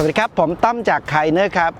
สวัสดีครับ ผมตั้มจากไคเนอร์ครับ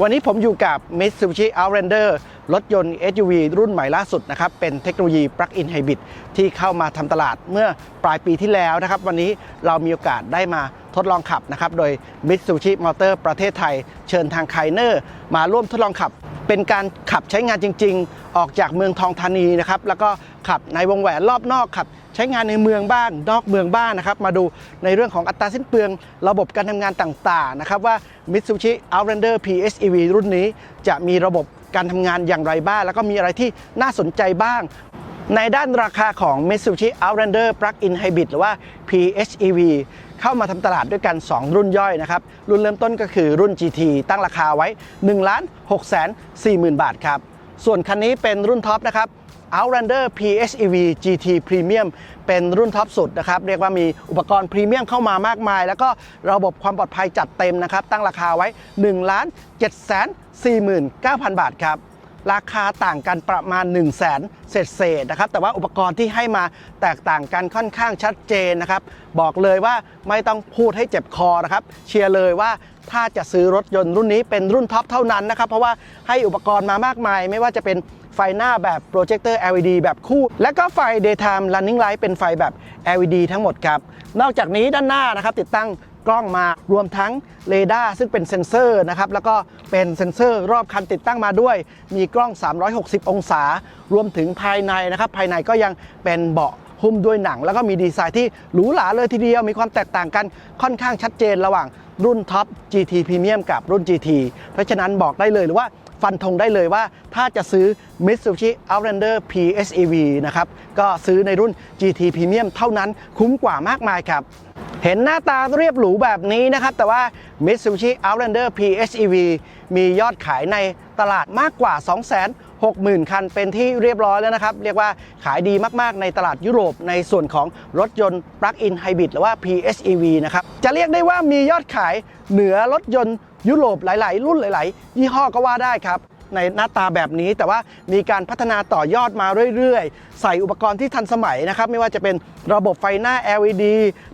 วันนี้ผมอยู่กับ Mitsubishi Outlander รถยนต์ SUV รุ่นใหม่ล่าสุดนะครับ เป็นเทคโนโลยี Plug-in Hybrid ที่เข้ามาทำตลาดเมื่อปลายปีที่แล้วนะครับ วันนี้เรามีโอกาสได้มาทดลองขับนะครับ โดย Mitsubishi Motor ประเทศไทย เชิญทางไคเนอร์มาร่วมทดลองขับ เป็นการขับใช้งานจริง ๆ ออกจากเมืองทองธานีนะครับ แล้วก็ขับในวงแหวนรอบนอกขับ ใช้งานในเมืองบ้างนอกเมืองบ้างนะครับ มาดูในเรื่องของอัตราสิ้นเปลืองระบบการทำงานต่างๆนะครับว่า Mitsubishi Outlander PHEV รุ่นนี้ จะมีระบบการทำงานอย่างไรบ้าง แล้วก็มีอะไรที่น่าสนใจบ้างในด้านราคาของ Mitsubishi Outlander Plug-in Hybrid หรือว่า PHEV เข้ามาทำตลาดด้วยกัน 2 รุ่นย่อยนะครับ รุ่นเริ่มต้นก็คือรุ่น GT ตั้งราคาไว้1ล้าน6แสน40,000 บาทครับ ส่วนคันนี้เป็นรุ่นท็อปนะครับ Outlander PHEV GT Premium เป็นรุ่นท็อปสุดนะครับ เรียกว่ามีอุปกรณ์พรีเมียมเข้ามามากมาย แล้วก็ระบบความปลอดภัยจัดเต็มนะครับ ตั้งราคาไว้1ล้าน7แสน49,000 บาทครับ ราคาต่างกันประมาณ 1 0 0 0 0แสนเศษนะครับ แต่ว่าอุปกรณ์ที่ให้มาแตกต่างกันค่อนข้างชัดเจนนะครับ บอกเลยว่าไม่ต้องพูดให้เจ็บคอนะครับ เชียร์เลยว่าถ้าจะซื้อรถยนต์รุ่นนี้เป็นรุ่นท็อปเท่านั้นนะครับ เพราะว่าให้อุปกรณ์มามากมาย ไม่ว่าจะเป็น ไฟหน้าแบบโปรเจคเตอร์ LED แบบคู่ และก็ไฟ daytime running light เป็นไฟแบบ LED ทั้งหมดครับ นอกจากนี้ด้านหน้านะครับติดตั้งกล้องมารวมทั้งเรดาร์ซึ่งเป็นเซ็นเซอร์นะครับแล้วก็เป็นเซ็นเซอร์รอบคันติดตั้งมาด้วย มีกล้อง 360 องศา รวมถึงภายในนะครับภายในก็ยังเป็นเบาะหุ้มด้วยหนัง แล้วก็มีดีไซน์ที่หรูหราเลยทีเดียว มีความแตกต่างกันค่อนข้างชัดเจนระหว่างรุ่นท็อป GT Premium กับรุ่น GT เพราะฉะนั้นบอกได้เลยหรือว่า ฟันธงได้เลยว่าถ้าจะซื้อ Mitsubishi Outlander PHEV นะครับ ก็ซื้อในรุ่น GT Premium เท่านั้นคุ้มกว่ามากมายครับเห็นหน้าตาเรียบหรูแบบนี้นะครับ แต่ว่า Mitsubishi Outlander PHEV มียอดขายในตลาดมากกว่า 260,000 คันเป็นที่เรียบร้อยแล้วนะครับ เรียกว่าขายดีมากๆในตลาดยุโรปในส่วนของรถยนต์ Plug-in Hybrid หรือว่า PHEV นะครับ จะเรียกได้ว่ามียอดขายเหนือรถยนต์ ยุโรปหลาย ๆ รุ่นหลาย ๆ ยี่ห้อก็ว่าได้ครับ ในหน้าตาแบบนี้แต่ว่ามีการพัฒนาต่อยอดมาเรื่อย ๆ ใส่อุปกรณ์ที่ทันสมัยนะครับ ไม่ว่าจะเป็นระบบไฟหน้า LED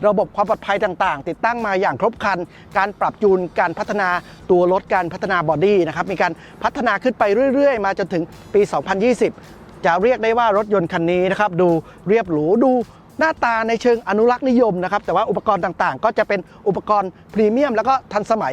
ระบบความปลอดภัยต่าง ๆ ติดตั้งมาอย่างครบครัน การปรับจูนการพัฒนาตัวรถการพัฒนาบอดี้นะครับมีการพัฒนาขึ้นไปเรื่อย ๆ มาจนถึงปี 2020จะเรียกได้ว่ารถยนต์คันนี้นะครับดูเรียบหรูดูหน้าตาในเชิงอนุรักษ์นิยมนะครับแต่ว่าอุปกรณ์ต่างๆ ก็จะเป็นอุปกรณ์พรีเมียม แล้วก็ทันสมัย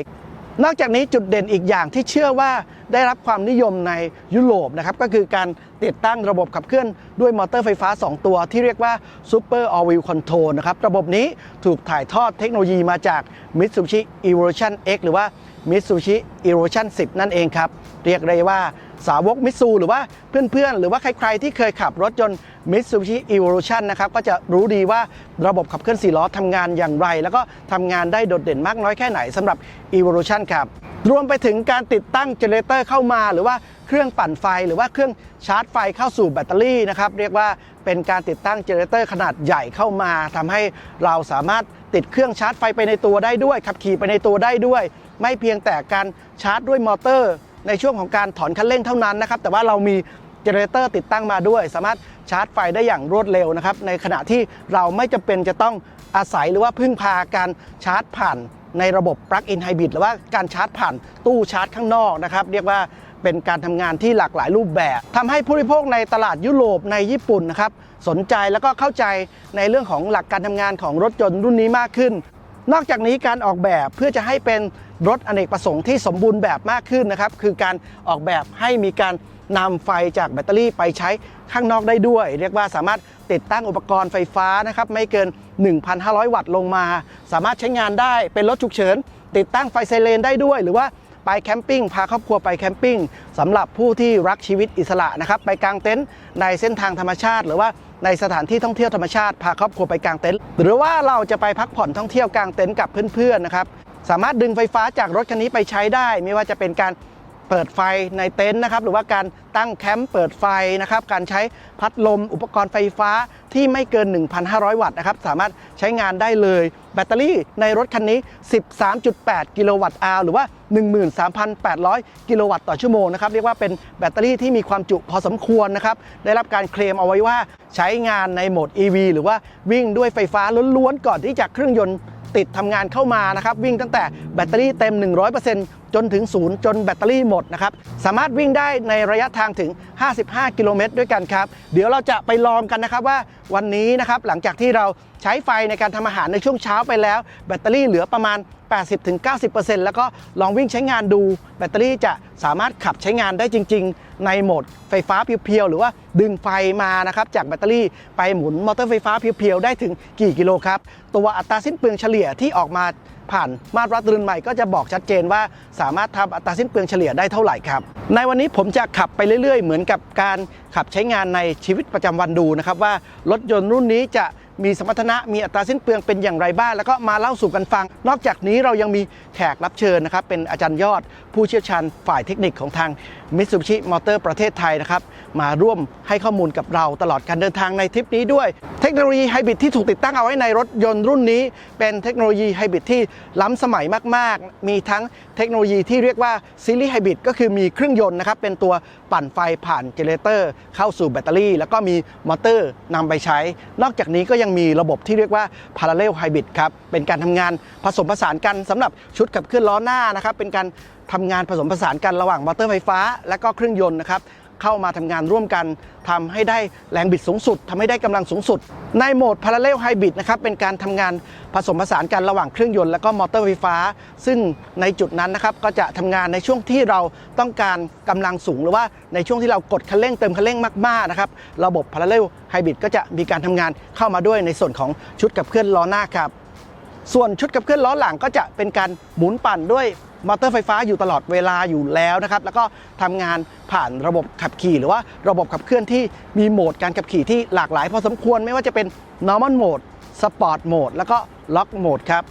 นอกจากนี้จุดเด่นอีกอย่างที่เชื่อว่าได้รับความนิยมในยุโรปนะครับก็คือการติดตั้งระบบขับเคลื่อนด้วยมอเตอร์ไฟฟ้า 2 ตัวที่เรียกว่า Super All Wheel Control นะครับระบบนี้ถูกถ่ายทอดเทคโนโลยีมาจาก Mitsubishi Evolution X หรือว่า Mitsubishi Evolution 10 นั่นเองครับ เรียกได้ว่าสาวกมิตซูหรือว่าเพื่อนๆ หรือว่าใครๆ ที่เคยขับรถยนต์ Mitsubishi Evolution นะครับก็จะรู้ดีว่าระบบขับเคลื่อน4ล้อทำงานอย่างไร แล้วก็ทำงานได้โดดเด่นมากน้อยแค่ไหนสำหรับ Evolution ครับรวมไปถึงการติดตั้งเจเนเรเตอร์เข้ามา หรือว่าเครื่องปั่นไฟหรือว่าเครื่องชาร์จไฟเข้าสู่แบตเตอรี่นะครับเรียกว่าเป็นการติดตั้งเจเนเรเตอร์ขนาดใหญ่เข้ามาทำให้เราสามารถติดเครื่องชาร์จไฟไปในตัวได้ด้วยขับขี่ไปในตัวได้ด้วย ไม่เพียงแต่การชาร์จด้วยมอเตอร์ ในช่วงของการถอนคันเร่งเท่านั้นนะครับ แต่ว่าเรามีเจเนเรเตอร์ติดตั้งมาด้วย สามารถชาร์จไฟได้อย่างรวดเร็วนะครับ ในขณะที่เราไม่จำเป็นจะต้องอาศัยหรือว่าพึ่งพาการชาร์จผ่านในระบบ Plug-in Hybrid หรือว่าการชาร์จผ่านตู้ชาร์จข้างนอกนะครับ เรียกว่าเป็นการทำงานที่หลากหลายรูปแบบทำให้ผู้บริโภคในตลาดยุโรปในญี่ปุ่นนะครับ สนใจแล้วก็เข้าใจในเรื่องของหลักการทำงานของรถยนต์รุ่นนี้มากขึ้น นอกจากนี้การออกแบบเพื่อจะให้เป็นรถอเนกประสงค์ที่สมบูรณ์แบบมากขึ้นนะครับ คือการออกแบบให้มีการนำไฟจากแบตเตอรี่ไปใช้ข้างนอกได้ด้วย เรียกว่าสามารถติดตั้งอุปกรณ์ไฟฟ้านะครับไม่เกิน 1,500 วัตต์ลงมา สามารถใช้งานได้เป็นรถฉุกเฉิน ติดตั้งไฟไซเรนได้ด้วย หรือว่า ไปแคมปิ้งพาครอบครัวไปแคมปิ้งสำหรับผู้ที่รักชีวิตอิสระนะครับไปกางเต็นท์ในเส้นทางธรรมชาติ หรือว่าในสถานที่ท่องเที่ยวธรรมชาติพาครอบครัวไปกางเต็นท์หรือว่าเราจะไปพักผ่อนท่องเที่ยวกางเต็นท์กับเพื่อนๆนะครับสามารถดึงไฟฟ้าจากรถคันนี้ไปใช้ได้ ไม่ว่าจะเป็นการเปิดไฟในเต็นท์นะครับหรือว่าการตั้งแคมป์เปิดไฟนะครับการใช้พัดลมอุปกรณ์ไฟฟ้าที่ไม่เกิน 1,500 วัตต์นะครับสามารถใช้งานได้เลย แบตเตอรี่ในรถคันนี้ 13.8 กิโลวัตต์อาวหรือว่า 13,800 กิโลวัตต์ต่อชั่วโมงนะครับเรียกว่าเป็นแบตเตอรี่ที่มีความจุพอสมควรนะครับได้รับการเคลมเอาไว้ว่าใช้งานในโหมด EV หรือว่าวิ่งด้วยไฟฟ้าล้วนๆก่อนที่จะเครื่องยนต์ติดทำงานเข้ามานะครับวิ่งตั้งแต่แบตเตอรี่เต็ม 100%จนถึงศูนย์จนแบตเตอรี่หมดนะครับสามารถวิ่งได้ในระยะทางถึง 55 กิโลเมตรด้วยกันครับ เดี๋ยวเราจะไปลองกันนะครับว่าวันนี้นะครับหลังจากที่เราใช้ไฟในการทำอาหารในช่วงเช้าไปแล้ว แบตเตอรี่เหลือประมาณ 80-90%แล้วก็ลองวิ่งใช้งานดูแบตเตอรี่จะ สามารถขับใช้งานได้จริง ๆ ในโหมดไฟฟ้าเพียวๆหรือว่าดึงไฟมานะครับจากแบตเตอรี่ไปหมุนมอเตอร์ไฟฟ้าเพียวๆได้ถึงกี่กิโลครับตัวอัตราสิ้นเปลืองเฉลี่ยที่ออกมาผ่านมาตรวัดรุ่นใหม่ก็จะบอกชัดเจนว่าสามารถทำอัตราสิ้นเปลืองเฉลี่ยได้เท่าไหร่ครับ ในวันนี้ผมจะขับไปเรื่อยๆ เหมือนกับการขับใช้งานในชีวิตประจำวันดูนะครับว่ารถยนต์รุ่นนี้จะมีสมรรถนะมีอัตราสิ้นเปลืองเป็นอย่างไรบ้างแล้วก็มาเล่าสู่กันฟัง นอกจากนี้เรายังมีแขกรับเชิญนะครับเป็นอาจารย์ยอดผู้เชี่ยวชาญฝ่ายเทคนิคของทาง Mitsubishi Motor ประเทศไทยนะครับ มาร่วมให้ข้อมูลกับเราตลอดการเดินทางในทริปนี้ด้วย เทคโนโลยีไฮบริดที่ถูกติดตั้งเอาไว้ในรถยนต์รุ่นนี้ เป็นเทคโนโลยีไฮบริดที่ล้ำสมัยมาก ๆ มีทั้งเทคโนโลยีที่เรียกว่าซีรีส์ไฮบริดก็คือมีเครื่องยนต์นะครับเป็นตัวปั่นไฟผ่านเจเนเรเตอร์ เข้าสู่แบตเตอรี่ แล้วก็มีมอเตอร์นำไปใช้ นอกจากนี้ก็ยังมีระบบที่เรียกว่า Parallel Hybrid ครับเป็นการทำงานผสมผสานกันสำหรับชุดขับเคลื่อนล้อหน้านะครับเป็นการทำงานผสมผสานกันระหว่างมอเตอร์ไฟฟ้าและก็เครื่องยนต์นะครับเข้ามาทำงานร่วมกันทำให้ได้แรงบิดสูงสุดทำให้ได้กำลังสูงสุด ในโหมด Parallel Hybrid นะครับเป็นการทำงานผสมผสานกันระหว่างเครื่องยนต์และก็มอเตอร์ไฟฟ้า ซึ่งในจุดนั้นนะครับก็จะทำงานในช่วงที่เราต้องการกำลังสูง หรือว่าในช่วงที่เรากดคันเร่งเติมคันเร่งมากๆนะครับระบบ Parallel Hybrid ก็จะมีการทำงานเข้ามาด้วยในส่วนของชุดกับเคลื่อนล้อหน้าครับส่วนชุดขับเคลื่อนล้อหลังก็จะเป็นการหมุนปั่นด้วย มอเตอร์ไฟฟ้าอยู่ตลอดเวลาอยู่แล้วนะครับแล้วก็ทำงานผ่านระบบขับขี่ หรือว่าระบบขับเคลื่อนที่มีโหมดการขับขี่ที่หลากหลายพอสมควรไม่ว่าจะเป็น normal mode sport mode แล้วก็ lock mode ครับ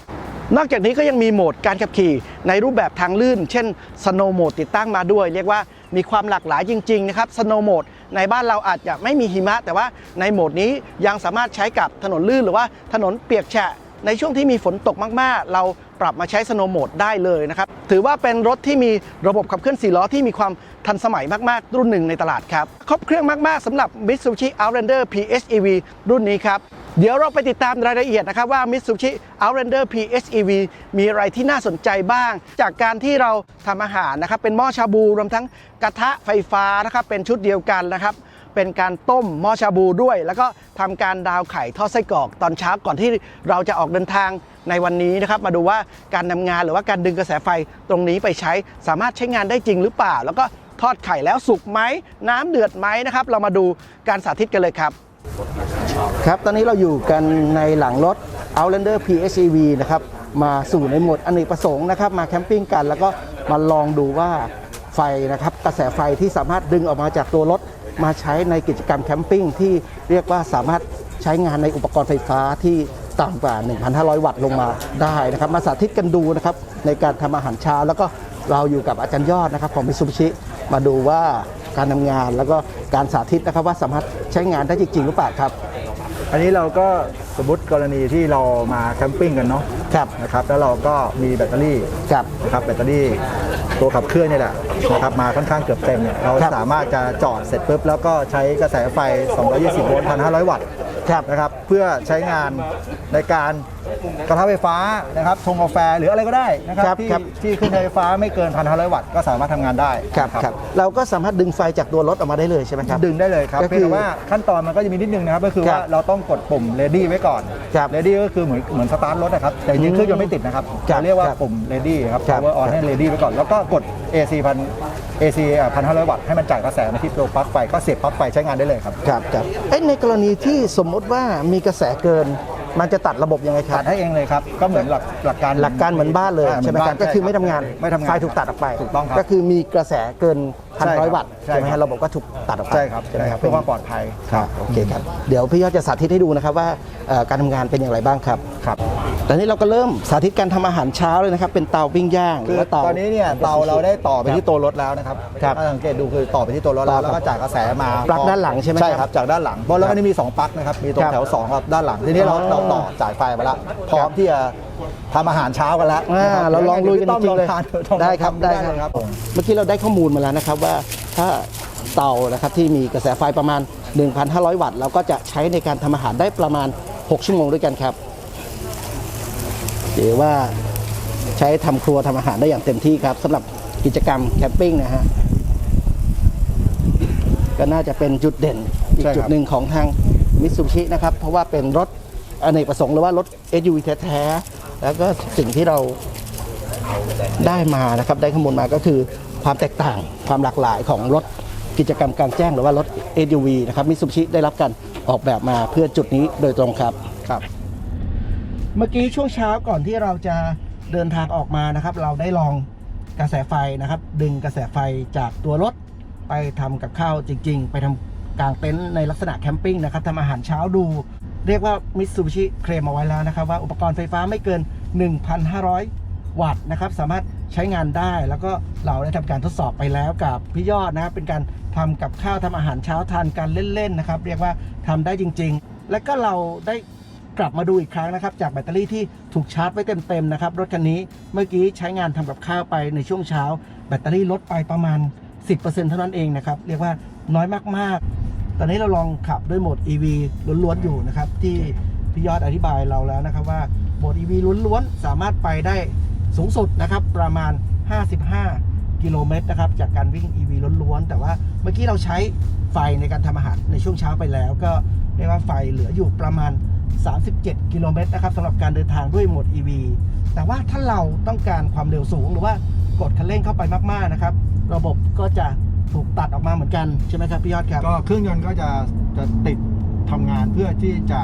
นอกจากนี้ก็ยังมีโหมดการขับขี่ในรูปแบบทางลื่น เช่น snow mode ติดตั้งมาด้วย เรียกว่ามีความหลากหลายจริงๆนะครับ snow mode ในบ้านเราอาจจะไม่มีหิมะ แต่ว่าในโหมดนี้ยังสามารถใช้กับถนนลื่นหรือว่าถนนเปียกแฉะ ในช่วงที่มีฝนตกมากๆ เราปรับมาใช้สโนว์โหมดได้เลยนะครับถือว่าเป็นรถที่มีระบบขับเคลื่อน4ล้อที่มีความทันสมัยมากๆ รุ่นหนึ่งในตลาดครับครบเครื่องมากๆสำหรับ Mitsubishi Outlander PHEV รุ่นนี้ครับเดี๋ยวเราไปติดตามรายละเอียดนะครับว่า Mitsubishi Outlander PHEV มีอะไรที่น่าสนใจบ้าง จากการที่เราทำอาหารนะครับเป็นหม้อชาบูรวมทั้งกระทะไฟฟ้านะครับเป็นชุดเดียวกันนะครับ เป็นการต้มหม้อชาบูด้วย แล้วก็ทำการดาวไข่ทอดไส้กรอกตอนเช้าก่อนที่เราจะออกเดินทางในวันนี้นะครับ มาดูว่าการทำงานหรือว่าการดึงกระแสไฟตรงนี้ไปใช้สามารถใช้งานได้จริงหรือเปล่า แล้วก็ทอดไข่แล้วสุกไหมน้ำเดือดไหมนะครับ เรามาดูการสาธิตกันเลยครับ ครับตอนนี้เราอยู่กันในหลังรถ Outlander PHEV นะครับมาสู่ในโหมดอเนกประสงค์นะครับ มาแคมปิ้งกัน แล้วก็มาลองดูว่าไฟนะครับ กระแสไฟที่สามารถดึงออกมาจากตัวรถ มาใช้ในกิจกรรมแคมปิ้งที่เรียกว่าสามารถใช้งานในอุปกรณ์ไฟฟ้าที่ต่ำกว่า 1,500 วัตต์ลงมาได้นะครับ มาสาธิตกันดูนะครับในการทำอาหารเช้า แล้วก็เราอยู่กับอาจารย์ยอดนะครับของมิซูบิชิมาดูว่าการทำงานแล้วก็การสาธิตนะครับว่าสามารถใช้งานได้จริงๆหรือเปล่าครับ อันนี้เราก็ สมมติกรณีที่เรามาแคมปิ้งกันเนาะครับนะครับแล้วเราก็มีแบตเตอรี่ครับนะครับแบตเตอรี่ตัวขับเคลื่อนนี่แหละนะครับมาค่อนข้างเกือบเต็มเนี่ยเราครับ สามารถจะจอดเสร็จปุ๊บแล้วก็ใช้กระแสไฟ 220 โวลต์ 1,500 วัตต์ครับนะครับเพื่อใช้งานในการ กระทะไฟฟ้านะครับชงกาแฟหรืออะไรก็ได้นะคครัรับบที่ครับ ที่ขึ้นไฟฟ้าไม่เกิน1,500วัตต์ก็สามารถทำงานได้ครับนะครับเราก็สามารถดึงไฟจากตัวรถออกมาได้เลยใช่ไหมครับ ดึงได้เลยครับก็คือเพียงแต่ว่าขั้นตอนมันก็จะมีนิดนึงนะครับก็คือครับว่าเราต้องกดปุ่ม ready ไว้ก่อน ครับ ready ก็คือเหมือนเหมือนสตาร์ทรถนะครับแต่จริงๆเครื่องยนต์ไม่ติดนะครับครับเราเรียกว่าครับปุ่ม ready ครับ ครับ power on ให้ ready ไว้ก่อน แล้วก็กด AC พัน AC พันห้าร้อยวัตต์ให้มันจ่ายกระแสมาที่ตัวปลั๊กไฟก็เสียบปลั๊กไฟใช้งานได้เลยครับ ครับครับเอ้ยในกรณีที่สมมติว่ามีกระแสเกิน มันจะตัดระบบยังไงครัตับดให้เองเลยครับ ก็เหมือนหลักหลักการหลักการเหมือนบ้านเลยอ่าใช่ไหมเอนครับนก็คือไม่ทำงานไม่ทำงานไฟถูกตัดออกไปถูกต้องครับก็คือมีกระแสเกิน พันใช่ร้อยครับวัตต์ใช่ใช่ไหมครัฮะบระบบก็ถูกตัดออกไปใช่ครับใช่ไหมครับเพื่อความปลอดภัยครับโอเคครับเดี๋ยวพี่ยอดจะสาธิตให้ดูนะครับว่าเอ่อการทำงานเป็นอย่างไรบ้างครับครับตอนนี้เราก็เริ่มสาธิตการทำอาหารเช้าเลยนะครับเป็นเตาปิ้งย่างหคืรืออว่าเตาตอนนี้เนี่ยเตาเราได้ต่อไปที่ตัวรถแล้วนะครับครับถ้าสังเกตดูคือต่อไปที่ตัวรถแล้วต่อแล้วก็จ่ายกระแสมาปลั๊กด้านหลังใช่ไหมใช่คครัรับบจากด้านหลังเพราะแล้วก็นี่มีสองปลั๊กนะครับมีตรครังบแถวสองครับด้านหลังทีนี้เราอ๋อเราต่อจ่ายไฟไปแล้วพร้อมที่จะ ทำอาหารเช้ากันแล้วอ่านะครับเราลองลุยกันจริงๆเลยดี๋วให้พี่ต้อมลองทานได้ครับได้เลยครับ เมื่อกี้เราได้ข้อมูลมาแล้วนะครับว่าถ้าเตานะครับที่มีกระแสไฟประมาณ 1,500 วัตต์เราก็จะใช้ในการทำอาหารได้ประมาณ 6 ชั่วโมงด้วยกันครับหรือว่าใช้ทำครัวทำอาหารได้อย่างเต็มที่ครับสำหรับกิจกรรมแคมปิ้งนะฮะก็น่าจะเป็นจุดเด่นอีกใช่ครับจุดหนึ่งของทางมิตซูบิชินะครับ เพราะว่าเป็นรถอเนกประสงค์หรือว่ารถ SUV แท้ๆ แล้วก็สิ่งที่เราได้มานะครับได้ข้อมูลมาก็คือความแตกต่างความหลากหลายของรถกิจกรรมกลางแจ้งหรือว่ารถ SUV นะครับมิตซูบิชิได้รับการออกแบบมาเพื่อจุดนี้โดยตรงครับครับ เมื่อกี้ช่วงเช้าก่อนที่เราจะเดินทางออกมานะครับ เราได้ลองกระแสไฟนะครับ ดึงกระแสไฟจากตัวรถไปทำกับข้าวจริง ๆ ไปทำกางเต็นท์ในลักษณะแคมปิ้งนะครับทำอาหารเช้าดู เรียกว่ามิตซูบิชิเคลมเอาไว้แล้วนะครับ ว่าอุปกรณ์ไฟฟ้าไม่เกิน 1,500 วัตต์นะครับ สามารถใช้งานได้แล้วก็เราได้ทำการทดสอบไปแล้วกับพี่ยอดนะครับ เป็นการทำกับข้าวทำอาหารเช้าทานกันเล่นๆนะครับ เรียกว่าทำได้จริง ๆ และก็เราได้กลับมาดูอีกครั้งนะครับ จากแบตเตอรี่ที่ถูกชาร์จไว้เต็มๆนะครับ รถคันนี้เมื่อกี้ใช้งานทำกับข้าวไปในช่วงเช้า แบตเตอรี่ลดไปประมาณ 10%เท่านั้นเองนะครับ เรียกว่าน้อยมากๆ ตอนนี้เราลองขับด้วยโหมด EV ล้วนๆอยู่นะครับ ที่พี่ยอดอธิบายเราแล้วนะครับว่าโหมด EV ล้วนๆ สามารถไปได้สูงสุดนะครับ ประมาณ 55 กิโลเมตรนะครับ จากการวิ่ง EV ล้วนๆ แต่ว่าเมื่อกี้เราใช้ไฟในการทำอาหารในช่วงเช้าไปแล้ว ก็เรียกว่าไฟเหลืออยู่ประมาณ 37 กิโลเมตรนะครับสำหรับการเดินทางด้วยโหมด EV แต่ว่าถ้าเราต้องการความเร็วสูงหรือว่ากดคันเร่งเข้าไปมากๆนะครับ ระบบก็จะ ถูกตัดออกมาเหมือนกันใช่ไหมครับพี่ยอดครับ ก็เครื่องยนต์ก็จะจะติดทำงานเพื่อที่จะ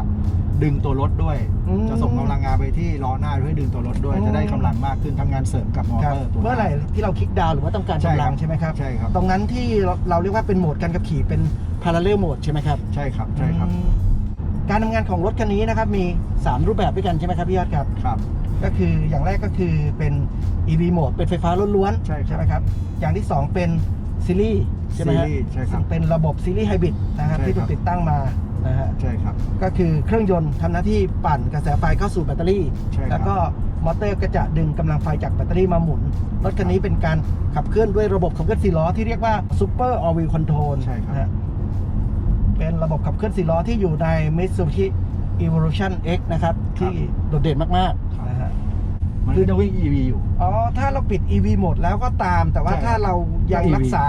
ดึงตัวรถด้วย อืม จะส่งกำลังงานไปที่ล้อหน้าเพื่อให้ดึงตัวรถด้วยอืมจะได้กำลังมากขึ้นทำงานเสริมกับมอครับเตอร์ตัว เมื่อไหร่ที่เราคลิกดาวน์หรือว่าต้องการใช่กำคลัรังบใช่ไหมครับใช่ครับ ตรงนั้นที่เราเราเรียกว่าเป็นโหมดการขับขี่เป็น parallel mode ใช่ไหมครับใช่ครับใช่ครับอืมการทำงานของรถคันนี้นะครับมี 3 รูปแบบด้วยกันใช่ไหมครับพี่ยอดครับ ครับ ก็คืออย่างแรกก็คือเป็น EV โหมดเป็นไฟฟ้าล้วนๆใช่ครับ ไหมครับ อย่างที่ 2 เป็น ซีรีส์ใช่ไหมฮะซีรีส์ใช่ครับซึ่งเป็นระบบซีรีส์ไฮบริดนะครับใช่ที่คถูรับกติดตั้งมานะฮะใช่ครับ ก็คือเครื่องยนต์ทำหน้าที่ปั่นกระแสไฟเข้าสู่แบตเตอรี่ ใช่ครับ แล้วก็มอเตอร์ก็จะดึงกำลังไฟจากแบตเตอรี่มาหมุนรถคันนี้เป็นการขับเคลื่อนด้วยระบบขับเคลื่อนสี่ล้อที่เรียกว่า Super All Wheel Control ใช่ครับ นะฮะเป็นระบบขับเคลื่อนสี่ล้อที่อยู่ใน Mitsubishi Evolution X นะครับ ที่โดดเด่นมากๆนะฮะ มันคือจะวิ่ง EV อยู่ อ๋อ ถ้าเราปิด EV หมดแล้วก็ตาม แต่ว่าใช่ถ้าเรายังก็ EV รักษา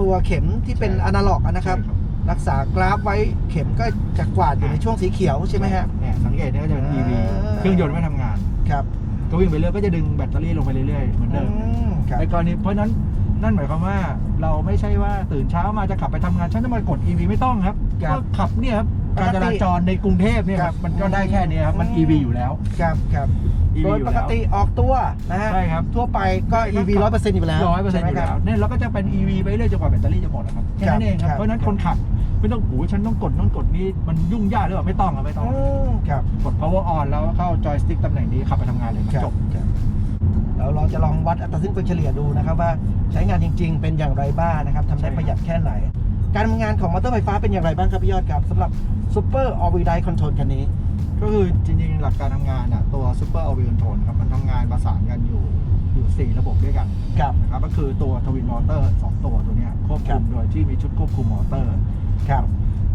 ตัวเข็มที่เป็นใช่ อนาล็อกอะนะครับ ใช่รักษากราฟไว้เข็มก็จะกวาดอยู่ในช่วงสีเขียวใช่ไหมฮะ เนี่ยสังเกตเนี่ยก็จะเป็น EV อ่าเครื่องยนต์ไม่ทำงาน ครับก็วิ่งไปเรื่อยก็จะดึงแบตเตอรี่ลงไปเรื่อยๆเหมือนอืเดิมมครับ ในกรณีเพราะฉะนั้นนั่นหมายความว่าเราไม่ใช่ว่าตื่นเช้ามาจะขับไปทำงานฉันจะมากด EV ไม่ต้องครับครับก็ขับเนี่ยครับปกติการจราจรในกรุงเทพเนี่ยคครัรับบมันก็ได้แค่เนี้ยครับมัน อืม EV อยู่แล้ว ครับครับ EV โดยอยู่ปแล้วกติออกตัวนะฮะใช่ครับ ทั่วไปก็ EV ร้อยเปอร์เซ็นต์อยู่แล้วร้อยเปอร์เซ็นต์อยู่ใช่ไหมแล้วเนี่ยเราก็จะเป็น EV ไปเรื่อยจนกว่าแบตเตอรี่จะหมดนะครับแค่นั้นเองคครัรับบเพราะฉะนั้นคนขับไม่ต้องโอ้โหฉันต้องกดต้องกดนี่มันยุ่งยากหรือเปล่าไม่ต้องครับไม่ต้อง อืมครับ กด power on แล้วเข้าจอยสติ๊กตำแหน่งนี้ขับไปทำงานเลยมันจบครับแล้วเราจะลองวัดอัตราสิ้นเปลืองเฉลี่ยดูนะครับว่าใช้งานจริง ๆ เป็นอย่างไรบ้างนะครับทำได้ใช่ครับประหยัดแค่ไหน การทำงานของมอเตอร์ไฟฟ้าเป็นอย่างไรบ้างครับพี่ยอดครับสำหรับ Super All Wheel Drive Control คันนี้ ก็คือจริงๆ หลักการทำงานอะตัว Super a v i o n t o n ครับมันทำงานประสานกันอยู่อยู่ 4 ระบบด้วยกันครับนะครับก็คือตัวทวินมอเตอร์ 2 ตัวตัวเนี้ยควบครัคุบมโดยที่มีชุดควบคุมมอเตอร์ครับ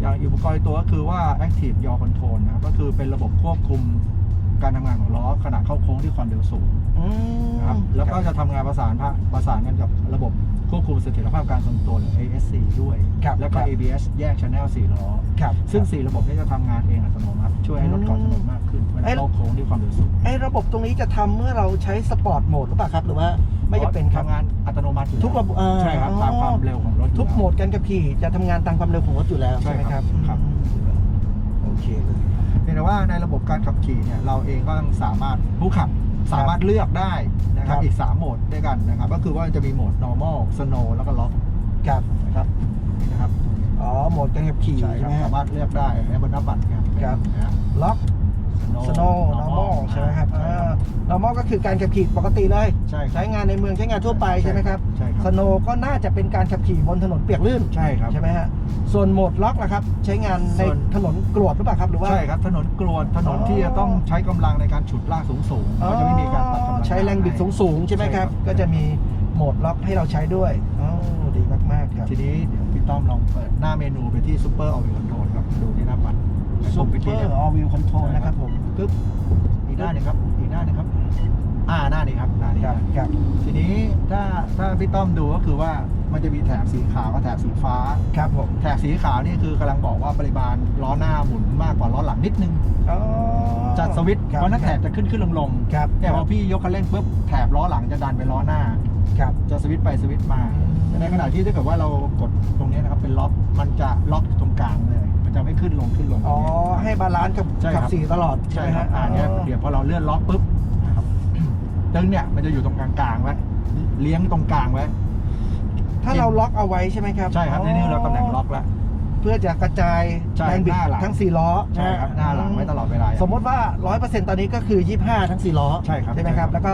อย่างอุปกรณ์อีกตัวก็คือว่า Active Yaw Control นะครับก็คือเป็นระบบควบคุมการทำงานของล้อขณะเข้าโค้งที่ความเร็วสูงอืมนะครับแล้วก็จะทำงานประสานพะประสานกันกับระบบ ควบคุมเสถียรภาพการทรงตัวหรือ ASC ด้วย ครับแล้วก็ ครับ ABS แยก Channel 4ล้อ ครับ ซึ่ง 4 ระบบนี้จะทำงานเองอัตโนมัติ ช่วยให้รถเกาะถนนมากขึ้นเวลาเอ้ยเข้าโค้งที่ความเร็วสูงไอ้ระบบตรงนี้จะทำเมื่อเราใช้สปอร์ตโหมดหรือเปล่าครับ หรือว่าไม่จะเป็นครับ ทำงานอัตโนมัติอยู่แล้วทุกระบบอ่าใช่ครับตามความเร็วของรถอยู่ทุกแล้วโหมดการขับขี่จะทำงานตามความเร็วของรถอยู่แล้วใช่ใช่ไหมครับครับอืมโอเคเลยเพียงแต่ว่าในระบบการขับขี่เนี่ยเราเองก็ต้องสามารถผู้ขับ สามารถเลือกได้นะครัครับบอีก 3 โหมดด้วยกันนะครับ ก็คือว่าจะมีโหมด normal snow แล้วก็ lock ครับนะครับนี่นะครับ อ๋อ โหมดการขับขี่ใช่คใช่รับไหมฮะสามารถเลือกได้ในบนหน้าบัตรครับครับ นะ ฮะล็อก snow snow normal ใช่ไหมครับใช่ครับอ่า normal ก็คือการขับขี่ปกติเลย ใช่ครับ ใช้งานในเมืองใช้งานทั่วไปใช่ไหมครับใช่ครับ สโนก็น่าจะเป็นการขับขี่บนถนนเปียกลื่นใช่ครับ ใช่ไหมฮะส่วนโหมดล็อกนะครับ ใช้งานในส่วน ถนนกรวดหรือเปล่าครับหรือว่า ใช่ครับ ถนนกรวดถนนอ๋อ ที่จะต้องใช้กำลังในการฉุดลากสูงสูงๆเขาจะไม่มีการตัดกำลัง ใช้แรงบิดสูงๆใช่ไหมครับก็จะมีโหมดล็อกให้เราใช้ด้วยอ๋อดีมากๆครับ ทีนี้เดี๋ยวพี่ต้อมลองเปิดหน้าเมนูไปที่ซูเปอร์ออวิคอนโทรครับดูที่หน้าปัด ซุปเปอร์ออวิวคอนโทรลนะครับผมปึ๊บมีหน้าหนึงครับอีกหน้าหนึงครับ อ่าหน้านี้ครับหน้านี้ครับครับทีนี้ถ้าถ้าพี่ต้อมดูก็คือว่ามันจะมีแถบสีขาวกับแถบสีฟ้าครับผมแถบสีขาวนี่คือกำลังบอกว่าปริมาณล้อหน้าหมุนมากกว่าล้อหลังนิดนึงอ๋อจัดสวิตช์คบเพราะนั้นแถบจะขึ้นขึ้นลงลงครับแต่พอพี่ยกคันเร่งปุ๊บแถบล้อหลังจะดันไปล้อหน้าครับจะสวิตช์ไปสวิตช์มาแต่ในขณะที่ถ้าเกิดว่าเรากดตรงนี้นะครับเป็นล็อกมันจะล็อกตรงกลางเลย มันจะไม่ขึ้นลงขึ้นลง อ๋อ ให้บาลานซ์กับใช่กับครับสีตลอดใช่ไหมครับฮะอ่าเนี่ยเดี๋ยวพอเราเลื่อนล็อกปุ๊บนะครับตึงเนี่ยมันจะอยู่ตรงกลางๆไว้เลี้ยงตรงกลางไว้ ถ้าเราล็อกเอาไว้ใช่ไหมครับใช่ครับนี่นี่เราตำแหน่งล็อกแล้ว เพื่อจะกระจายใช่แรงบิดหน้าหลัง ทั้งสี่ล้อใช่ครับหน้าหลังไว้ตลอดเวลา สมมติว่า 100%ตอนนี้ก็คือ 25 ทั้ง4ล้อใช่ครับใช่ไหมครับ ใช่ครับแล้วก็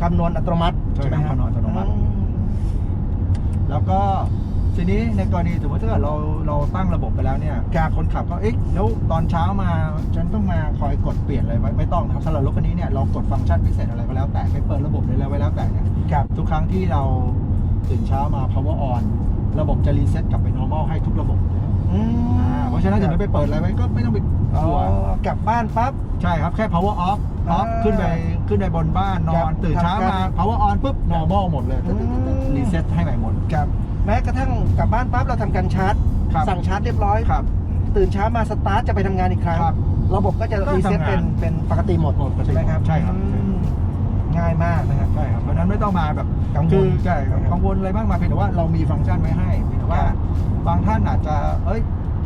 คำนวณอัตโนมัติใช่ครับไหมคำนวณอัตโนมัติแล้วก็ ทีนี้ในกรณีสมมติถ้าเกิดเราเราตั้งระบบไปแล้วเนี่ยคนขับก็เอ๊ะแล้วตอนเช้ามาฉันต้องมาคอยกดเปลี่ยนอะไรไหมไม่ต้องนะครับสำหรับรถคันนี้เนี่ยเรากดฟังก์ชันพิเศษอะไรก็แล้วแต่ไปเปิดระบบเลยแล้วไว้แล้วแต่เนี่ยครับทุกครั้งที่เราตื่นเช้ามา power on ระบบจะรีเซ็ตกลับไป normal ให้ทุกระบบเลยครับอืมอ่าเพราะฉะนั้นถึงไม่ไปเปิดอะไรไว้ก็ไม่ต้องไปกอ๋อลัวกลับบ้านปั๊บใช่ครับแค่ power off off อ่าขึ้นไปขึ้นไปบนบ้านนครัอนบตื่นเช้าทำการมา power on ปุ๊บ normal หมดเลยอืมรีเซ็ตให้ใหม่หมดครับ แม้กระทั่งกลับบ้านปั๊บเราทำการชาร์จ ครับสั่งชาร์จเรียบร้อย ครับ ตื่นเช้ามาสตาร์ทจะไปทำงานอีกครั้ง ครับระบบก็จะก็รีเซ็ตทำงานเป็นเป็นปกติหมดปกติใช่ไหมครับใช่ครับ อืมง่ายมากนะครับ ใช่ครับเพราะฉะนั้นไม่ต้องมาแบบกังวลคือใช่ครับครับกังวลอะไรมากมายเพียงแต่ว่าเรามีฟังก์ชันไว้ให้เพียงแต่ว่าครับ บางท่านอาจจะเอ้ย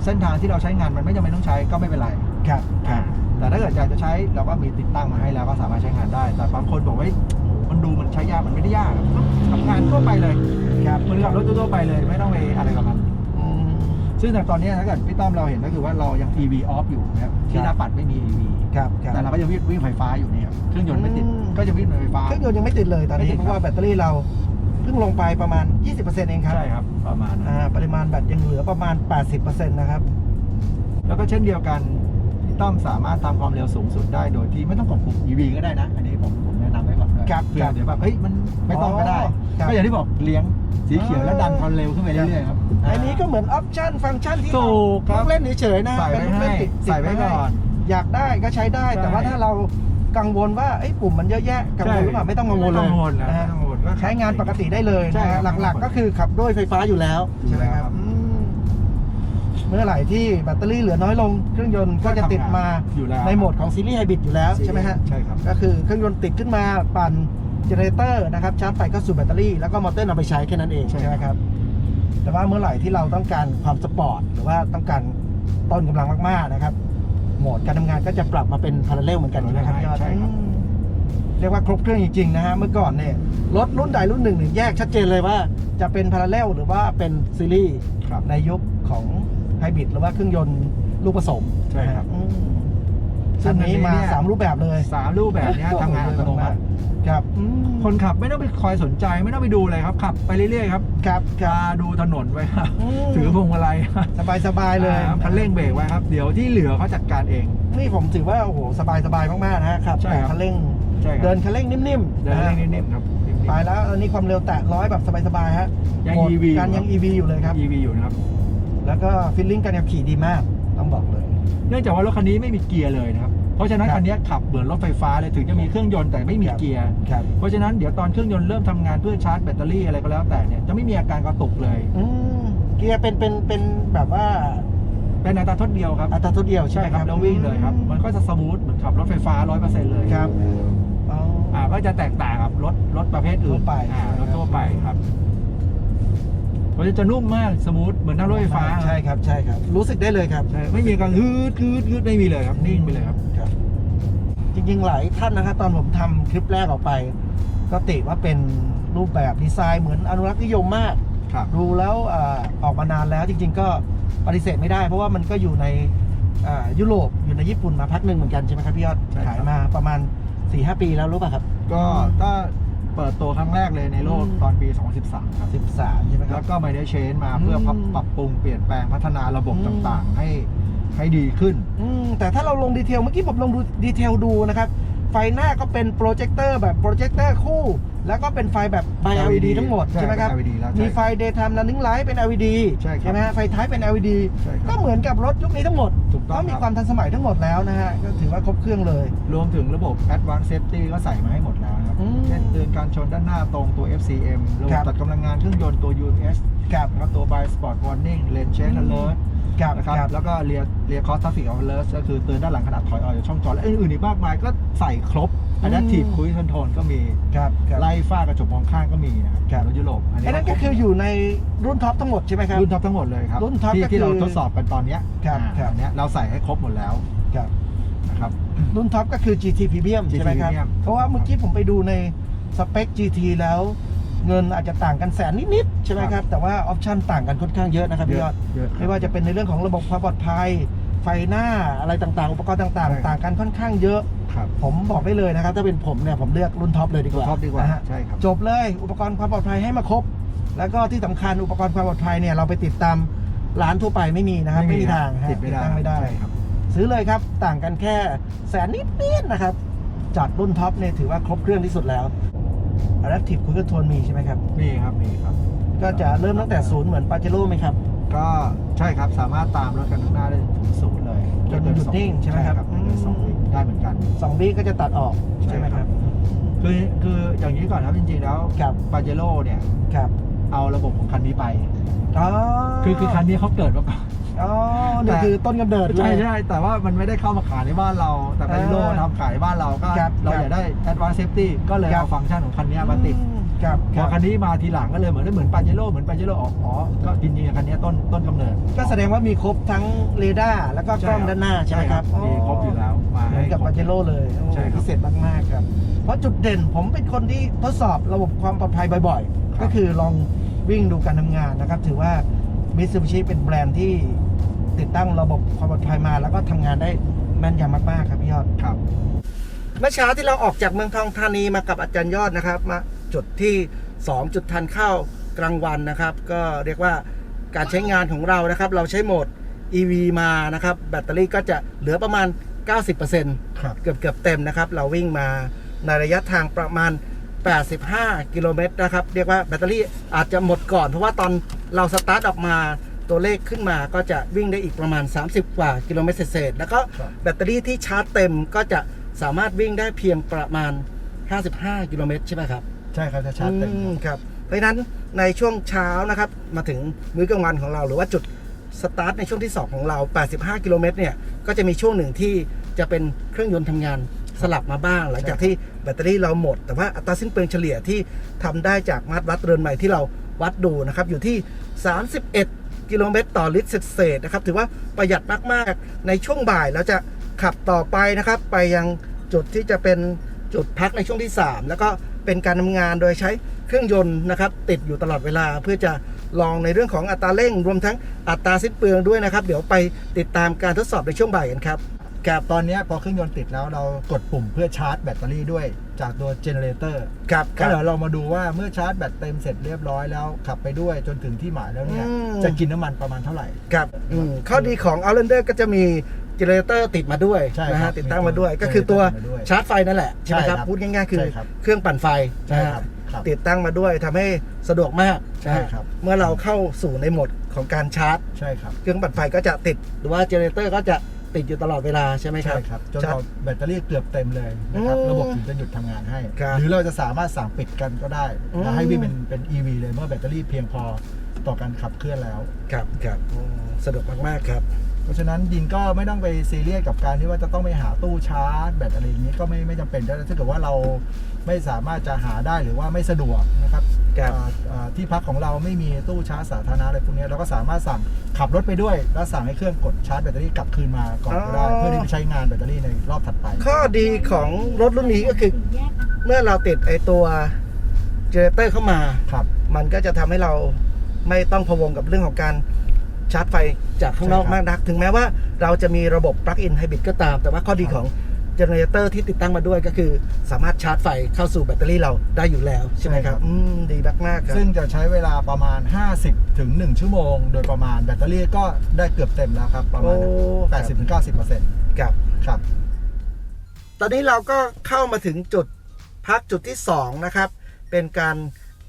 เส้นทางที่เราใช้งานมันไม่จำเป็นต้องใช้ก็ไม่เป็นไร ครับครับ แต่ถ้าเกิดอยากจะใช้เราก็มีติดตั้งมาให้แล้วก็สามารถใช้งานได้ แต่บางคนบอกว่าเฮ้ยโอ้โหมันดูมันใช้ยากมันไม่ได้ยากก็ทำงานทั่วไปเลย ครับเหมือนกับรถทั่วๆไปเลยไม่ต้องไปอะไรกับมัน อืม ซึ่งแต่ตอนนี้ถ้าเกิดพี่ต้อมเราเห็นก็คือว่าเรายัง EV off อยู่นะครับที่หน้าปัดไม่มี EV ครับครับ แต่เราก็ยังวิ่งวิ่งไฟฟ้าอยู่นี่ครับเครื่องยนต์ไม่ติดอืม ก็จะวิ่งไฟฟ้า เครื่องยนต์ยังไม่ติดเลยตอนไม่นี้ติดเพราะว่าแบตเตอรี่เราเพิ่งลงไปประมาณ 20%เองครับใช่ครับประมาณนั้น อ่าปริมาณแบตยังเหลือประมาณ 80%นะครับ แล้วก็เช่นเดียวกันพี่ต้อมสามารถทำความเร็วสูงสุดได้โดยที่ไม่ต้องกดปุ่ม EV ก็ได้นะ อันนี้ผม ครับเผื่ครัอบเดี๋ยวแบบเฮ้ยมันไม่ต้องก็ได้อ๋อครับ ก็อย่างที่บอกเลี้ยงสีเขียวแล้วดันความเร็วขึ้นไปเรื่อยๆครับอันนี้ก็เหมือนออปชั่นฟังก์ชันที่ถูกครับลูกเล่นเฉยๆนะใส่ไว้เป็นลูกให้เล่นติดใส่ไว้ก่อน อยากได้ก็ใช้ได้ ใช่ แต่ว่าถ้าเรากังวลว่าไอ้ยปุ่มมันเยอะแยะกังวลหรือเปล่าไม่ต้องกังวลเลยไม่ต้องกังวลนะนะฮะไม่ต้องกังวลก็ใช้งานปกติได้เลยใช่นะครัฮะบหลักๆ ก็คือขับด้วยไฟฟ้าอยู่แล้วอยู่ใช่ไหมครับแล้วครับอืม เมื่อไหร่ที่แบตเตอรี่เหลือน้อยลง เครื่องยนต์ก็จะติดมาอยู่แล้วในโหมดของซีรีส์ไฮบริดอยู่แล้วใช่ไหมฮะใช่ครับก็คือเครื่องยนต์ติดขึ้นมาปั่นเจเนเรเตอร์นะครับชาร์จไฟเข้าสู่แบตเตอรี่แล้วก็มอเตอร์นำไปใช้แค่นั้นเองใช่ใช่ไหมครับแต่ว่าเมื่อไหร่ที่เราต้องการความสปอร์ตหรือว่าต้องการต้นกำลังมากๆนะครับโหมดการทำงานก็จะปรับมาเป็นพาราเรลเหมือนกันใช่ไหมครับพี่ยอดใช่ครับอืมเรียกว่าครบเครื่องจริงๆนะฮะเมื่อก่อนเนี่ยรถรุ่นใดรุ่นหนึ่งเนี่ยแยกชัดเจนเลยว่าจะเป็นพาราเรลหรือว่าเป็นซีรีส์ครับในยุคของ ไฮบริดหรือว่าเครื่องยนต์ลูกผสมใช่ครับอืมซึ่งนี้มาสามรูปแบบเลยสามรูปแบบเนี้ยทำงานอัตโนมัติครับอืมคนขับไม่ต้องไปคอยสนใจไม่ต้องไปดูเลยครับขับไปเรื่อยๆครับครับครัตาบดูถนนไว้ครับมถือพวงมาลัยสบายสบายๆเลย อ่าคันเร่งเบรกไว้ครับ เดี๋ยวที่เหลือเขาจัดการเอง นี่ผมถือว่า โอ้โห สบายสบายๆมาก ๆ นะฮะครับใช่ครับคันเร่ง ใช่ครับเดินคันเร่งนิ่มๆเดินนะฮะเร่งนิ่มๆครับนิ่มๆ ไปแล้วอันนี้ความเร็วแตะร้อยแบบสบาย ๆ ฮะยังโหมด EV การยัง EV อยู่เลยครับ EV อยู่นะครับ แล้วก็ฟีลลิ่งการขับขี่ดีมาก ต้องบอกเลย เนื่องจากว่ารถคันนี้ไม่มีเกียร์เลยนะครับ เพราะฉะนั้นครับ คันนี้ขับเหมือนรถไฟฟ้าเลยถึงจะมีเครื่องยนต์แต่ไม่มีครับเกียร์ ครับเพราะฉะนั้นเดี๋ยวตอนเครื่องยนต์เริ่มทำงานเพื่อชาร์จแบตเตอรี่อะไรก็แล้วแต่เนี่ยจะไม่มีอาการกระตุกเลย อืมเกียร์เป็นเป็นเป็นแบบว่าเป็นอัตราทดเดียวครับ อัตราทดเดียวใช่ใช่ไหมคครัรับบแล้ววิ่งเลยครับ มันก็จะสมูทเหมือนขับรถไฟฟ้า 100%เลยครับอ๋ออ่าก็จะแตกต่างกับรถรถประเภทอื่นทั่วไป อ่ารถทั่วไปครับ มันจะนุ่มมากสมูทเหมือนนั่งรถไฟฟ้าใช่ครับใช่ครับ รู้สึกได้เลยครับใช่ไม่มีการฮืดฮืดฮืดไม่มีเลยครับนิ่งไปเลยครับครับ จริงๆหลายท่านนะครับตอนผมทำคลิปแรกออกไป ก็ติว่าเป็นรูปแบบดีไซน์เหมือนอนุรักษ์นิยมมากครับดูแล้วอาออกมานานแล้วจริง ๆ ก็ปฏิเสธไม่ได้ เพราะว่ามันก็อยู่ในอ่ายุโรปอยู่ในญี่ปุ่นมาพักหนึ่งเหมือนกันใช่ไหมครับพี่ยอดใช่ครับขายมาประมาณ4ีหปีแล้วรู้ป่ะครับ ก็ถ้า เปิดตัวครั้งแรกเลยในโลกอืมตอนปี 2013 ครับ 13 ใช่ไหมคแล้รับวก็ไม่ได้เชนมาเพื่อปรับอืม ปรับปรุงเปลี่ยนแปลงพัฒนาระบบอืมต่างๆ ให้ให้ดีขึ้น อืมแต่ถ้าเราลงดีเทลเมื่อกี้ผมลงดูดีเทลดูนะครับ ไฟหน้าก็เป็นโปรเจคเตอร์แบบโปรเจคเตอร์คู่ แล้วก็เป็นไฟแบบ by LED ทั้งหมดใช่ใช่ไหมครับเป็น LED แล้วใช่มีไฟ daytime running light เป็น LED ใช่ครับไหมฮะไฟท้ายเป็น LED ใช่ครับก็เหมือนกับรถยุคนี้ทั้งหมดถูกต้องมีครับ ความทันสมัยทั้งหมดแล้วนะฮะก็ถือว่าครบเครื่องเลย รวมถึงระบบ Advanced Safety ก็ใส่มาให้หมดแล้วนะครับ อืมเช่นเตือนการชนด้านหน้าตรงตัว FCM ระบครับบ ตัดกำลังงานเครื่องยนต์ตัว US กับนะครับตัว By Spot Warning Lane Change อืม Alert กับนะครับกับ แล้วก็เรียเรีย Cross Traffic Alert ก็คือเตือนด้านหลังขนาดถอยออกจากช่องจอดและอื่นๆอีกมากมายก็ใส่ครบ Adaptive Cruise Control ก็มีกับกับไล่ฝ้ากระจกมองข้างก็มีนะครับครับรถยุโรปอันไอ้นี้นั่นก็คืออยู่ในรุ่นท็อปทั้งหมดใช่ไหมครับ รุ่นท็อปทั้งหมดเลยครับรุ่นท็อปที่ก็คือที่เราทดสอบกันตอนเนี้ยครับอ่าครับ อันเนี้ยเราใส่ให้ครบหมดแล้วกับนะครับ รุ่นท็อปก็คือ GT Premium GT ใช่ไหมครับ Premium เพราะว่าเมื่อกี้ผมไปดูในสเปค GT แล้ว เงินอาจจะต่างกันแสนนิดๆใช่ไหมครับ แต่ว่าออปชันต่างกันค่อนข้างเยอะนะครับพี่ยอดเยอะครับ ไม่ว่าจะเป็นในเรื่องของระบบความปลอดภัย ไฟหน้าอะไรต่างๆ อุปกรณ์ต่างใช่ครับๆต่างกันค่อนข้างเยอะ ครับผมบอกได้เลยนะครับ ถ้าเป็นผมเนี่ยผมเลือกรุ่นท็อปเลยดีกว่าท็อปดีกว่านะฮะ ใช่ครับ จบเลยอุปกรณ์ความปลอดภัยให้มาครบ แล้วก็ที่สำคัญอุปกรณ์ความปลอดภัยเนี่ยเราไปติดตามร้านทั่วไปไม่มีนะครับไม่มีทางฮะติดไม่ได้ตั้งไม่ได้ ใช่ครับซื้อเลยครับต่างกันแค่แสนนิดๆนะครับจัดรุ่นท็อปเนี่ยถือว่าครบเครื่องที่สุดแล้ว Adaptive Cruise Control มีใช่ไหมครับ มีครับมีครับ ก็จะเริ่มตั้งแต่ศูนย์เหมือนปาเจโร่ไหมครับ ก็ใช่ครับสามารถตามรถกันข้างหน้าได้ถึงศูนย์เลยจนหยุดนิ่งใช่ไหมครับไม่เกินสองวิได้เหมือนกัน2วิก็จะตัดออกใช่ไหมครับ คือคืออย่างนี้ก่อนครับจริงๆแล้วครับ ปาเจโร่เนี่ยครับ เอาระบบของคันนี้ไป อ๋อ คือคือคันนี้เขาเกิดมาก่อน อ๋อนี่คือต้นกำเนิดเลใช่ย ใช่แต่ว่ามันไม่ได้เข้ามาขายในบ้านเรา แต่ปาเจโร่อ่าทำขายในบ้านเราก็ครับเราครับอยากได้ Advanced Safety ก็เลยครับ เอาฟังก์ชันของคันนี้มาติดอืมครับพคอรับคันนี้มาทีหลังก็เลยเหมือนเหมือนปาเจโร่เหมือนปาเจโร่อ๋ออ๋อก็จริงๆคันนี้ต้นต้นกำเนิดก็แสดงว่ามีครบทั้งเรดาร์แล้วก็กล้องด้านหน้าใช่ไหมครับมีครบอยู่แล้วมาเหมือนกับให้คร ปาเจโร่เลยโอ้ใช่ครับพิเศษมากๆครับ เพราะจุดเด่นผมเป็นคนที่ทดสอบระบบความปลอดภัยบ่อย ครับๆก็คือลองวิ่งดูการทำงานนะครับ ถือว่ามิตซูบิชิเป็นแบรนด์ที่ ติดตั้งระบบความปลอดภัยมา แล้วก็ทำงานได้แม่นยำมากๆครับพี่ยอด ครับ เมื่อเช้าที่เราออกจากเมืองทองธานีมากับอาจารย์ยอดนะครับ มาจุดที่ 2 จุดทานข้าวกลางวันนะครับ ก็เรียกว่าการใช้งานของเรานะครับ เราใช้โหมด EV มานะครับ แบตเตอรี่ก็จะเหลือประมาณ 90%ครับ เกือบเกือบเต็มนะครับ เราวิ่งมาในระยะทางประมาณ 85 กิโลเมตรนะครับ เรียกว่าแบตเตอรี่อาจจะหมดก่อน เพราะว่าตอนเราสตาร์ทออกมา ตัวเลขขึ้นมาก็จะวิ่งได้อีกประมาณ 30 กว่ากิโลเมตรเศษๆแล้วก็ครับแบตเตอรี่ที่ชาร์จเต็มก็จะสามารถวิ่งได้เพียงประมาณ 55 กิโลเมตรใช่ไหมครับ ใช่ครับจะชาร์จเต็มอืครับเพราะฉะนั้นในช่วงเช้านะครับมาถึงมื้อกลางวันของเราหรือว่าจุดสตาร์ทในช่วงที่ 2 ของเรา 85 กิโลเมตรเนี่ยก็จะมีช่วงหนึ่งที่จะเป็นเครื่องยนต์ทำงานสลับมาบ้าง หลังจากที่แบตเตอรี่เราหมด แต่ว่าอัตราสิ้นเปลืองเฉลี่ยที่ทำได้จากมาตรวัดเรือนใหม่ที่เราวัดดูนะครับอยู่ที่ 31 กิโลเมตรต่อลิตรเศษนะครับ ถือว่าประหยัดมาก ๆ ในช่วงบ่ายเราจะขับต่อไปนะครับ ไปยังจุดที่จะเป็นจุดพักในช่วงที่ 3 แล้วก็เป็นการทำงานโดยใช้เครื่องยนต์นะครับ ติดอยู่ตลอดเวลาเพื่อจะลองในเรื่องของอัตราเร่ง รวมทั้งอัตราสิ้นเปลืองด้วยนะครับ เดี๋ยวไปติดตามการทดสอบในช่วงบ่ายกันครับ ครับตอนเนี้ยพอเครื่องยนต์ติดแล้วเรากดปุ่มเพื่อชาร์จแบตเตอรี่ด้วยจากตัวเจเนเรเตอร์ครับคก็รับ เดี๋ยวเรามาดูว่าเมื่อชาร์จแบตเต็มเสร็จเรียบร้อยแล้วขับไปด้วยจนถึงที่หมายแล้วเนี่ย อืม จะกินน้ำมันประมาณเท่าไหร่ ครับอืมข้อดีของ Outlander ก็จะมีเจเนเรเตอร์ติดมาด้วยใช่นะครัฮะบติดตั้งมาด้วยมีตัวก็คือตัว generator มาด้วยชาร์จไฟนั่นแหละใช่ไหมครับใช่ครับพูดง่ายๆคือใช่ครับ เครื่องปั่นไฟใช่นะครัฮะบครับ ติดตั้งมาด้วยทำให้สะดวกมากใช่นะฮะครับ เมื่อเราเข้าสู่ในโหมดของการชาร์จ ใช่ครับ เครื่องปั่นไฟก็จะติดหรือว่าเจเนเรเตอร์ก็จะ ติดอยู่ตลอดเวลาใช่ไหมครับใช่ครับจนชาร์เราจแบตเตอรี่เกือบเต็มเลยนะครับ อืมระบบถึงจะหยุดทำงานให้ ครับหรือเราจะสามารถสั่งปิดกันก็ได้อืม แล้วให้วิ่งเป็นเป็น EV เลยเมื่อแบตเตอรี่เพียงพอต่อการขับเคลื่อนแล้ว ครับครับอืมสะดวกมากๆครับ เพราะฉะนั้นดินก็ไม่ต้องไปซีเรียสกับการที่ว่าจะต้องไปหาตู้ชาร์จแบตอะไรอย่างนี้ก็ไม่ไม่จำเป็นถ้าเกิดว่าเราไม่สามารถจะหาได้หรือว่าไม่สะดวกนะครับ ครับอ่าอ่าที่พักของเราไม่มีตู้ชาร์จสาธารณะอะไรพวกนี้เราก็สามารถสั่งขับรถไปด้วย แล้วสั่งให้เครื่องกดชาร์จแบตเตอรี่กลับคืนมาก่อนก็ได้ อ๋อ เพื่อที่จะใช้งานแบตเตอรี่ในรอบถัดไป ข้อดีของรถรุ่นนี้ก็คือ เมื่อเราติดไอตัวเจเนเรเตอร์เข้ามา ครับ มันก็จะทำให้เราไม่ต้องพะวงกับเรื่องของการชาร์จไฟจากข้างนอกใช่ครับมากนัก ถึงแม้ว่าเราจะมีระบบ plug-in hybrid ก็ตาม แต่ว่าข้อดีของ เจเนเรเตอร์ที่ติดตั้งมาด้วยก็คือ สามารถชาร์จไฟเข้าสู่แบตเตอรี่เราได้อยู่แล้วใช่ไหมครับ อืมดีมากๆครับ ซึ่งจะใช้เวลาประมาณ 50ถึง1ชั่วโมง โดยประมาณแบตเตอรี่ก็ได้เกือบเต็มแล้วครับ ประมาณโอ้80-90%เปอร์เซ็นต์ครับครับ ตอนนี้เราก็เข้ามาถึงจุดพักจุดที่ 2 นะครับ เป็นการ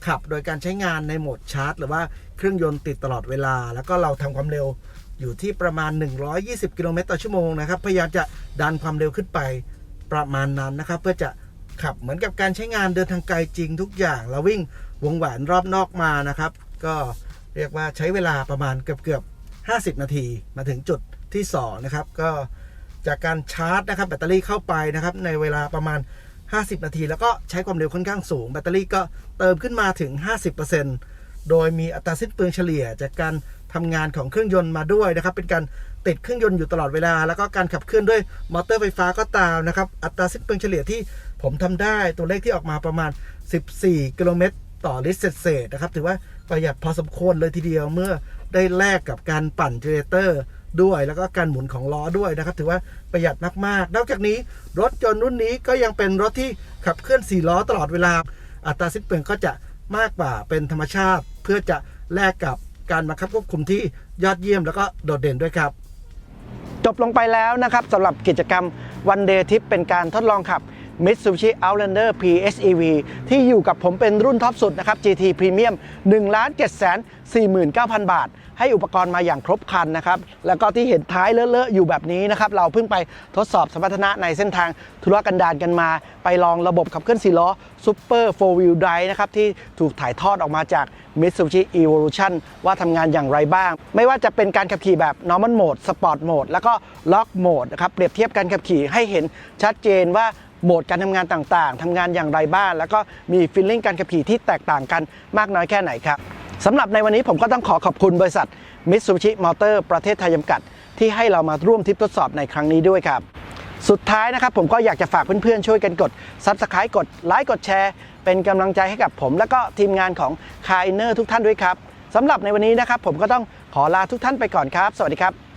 ขับโดยการใช้งานในโหมดชาร์จ หรือว่าเครื่องยนต์ติดตลอดเวลา แล้วก็เราทำความเร็ว อยู่ที่ประมาณ 120 กิโลเมตรต่อชั่วโมงนะครับพยายามจะดันความเร็วขึ้นไปประมาณนั้นนะครับ เพื่อจะขับเหมือนกับการใช้งานเดินทางไกลจริงทุกอย่างเราวิ่งวงแหวนรอบนอกมานะครับ ก็เรียกว่าใช้เวลาประมาณเกือบเกือบ50 นาทีมาถึงจุดที่สองนะครับ ก็จากการชาร์จนะครับแบตเตอรี่เข้าไปนะครับ ในเวลาประมาณ 50 นาที แล้วก็ใช้ความเร็วค่อนข้างสูง แบตเตอรี่ก็เติมขึ้นมาถึง 50% โดยมีอัตราสิ้นเปลืองเฉลี่ยจากการทำงานของเครื่องยนต์มาด้วยนะครับ เป็นการติดเครื่องยนต์อยู่ตลอดเวลา แล้วก็การขับเคลื่อนด้วยมอเตอร์ไฟฟ้าก็ตามนะครับ อัตราสิ้นเปลืองเฉลี่ยที่ผมทำได้ตัวเลขที่ออกมาประมาณ 14 กิโลเมตรต่อลิตรเศษนะครับ ถือว่าประหยัดพอสมควรเลยทีเดียวเมื่อได้แลกกับการปั่นเจเนเตอร์ด้วย แล้วก็การหมุนของล้อด้วยนะครับ ถือว่าประหยัดมากๆ นอกจากนี้รถยนต์รุ่นนี้ก็ยังเป็นรถที่ขับเคลื่อน 4 ล้อตลอดเวลา อัตราสิ้นเปลืองก็จะ มากกว่าเป็นธรรมชาติ เพื่อจะแลกกับการบังคับควบคุมที่ยอดเยี่ยมแล้วก็โดดเด่นด้วยครับ จบลงไปแล้วนะครับสำหรับกิจกรรมวันเดย์ทิปเป็นการทดลองขับ Mitsubishi Outlander PHEV ที่อยู่กับผมเป็นรุ่นท็อปสุดนะครับ GT Premium 1 7 4 9 0 0 0 บาท ให้อุปกรณ์มาอย่างครบครันนะครับ แล้วก็ที่เห็นท้ายเลอะๆอยู่แบบนี้นะครับ เราเพิ่งไปทดสอบสมรรถนะในเส้นทางธุรกันดารกันมา ไปลองระบบขับเคลื่อน4ล้อ Super 4 Wheel Drive นะครับที่ถูกถ่ายทอดออกมาจาก Mitsubishi Evolution ว่าทำงานอย่างไรบ้าง ไม่ว่าจะเป็นการขับขี่แบบ Normal Mode Sport Mode แล้วก็ Lock Mode นะครับเปรียบเทียบการขับขี่ให้เห็นชัดเจนว่า โหมดการทำงานต่างๆทำงานอย่างไรบ้าง แล้วก็มีฟีลลิ่งการขับขี่ที่แตกต่างกันมากน้อยแค่ไหนครับสำหรับในวันนี้ผมก็ต้องขอขอบคุณบริษัท Mitsubishi Motor ประเทศไทยจำกัด ที่ให้เรามาร่วมทริปทดสอบในครั้งนี้ด้วยครับสุดท้ายนะครับผมก็อยากจะฝากเพื่อนๆ ช่วยกันกด Subscribe กดไลค์กดแชร์ เป็นกำลังใจให้กับผม และก็ทีมงานของ c a r i n e r ทุกท่านด้วยครับสำหรับในวันนี้นะครับผมก็ต้องขอลาทุกท่านไปก่อนครับ สวัสดีครับ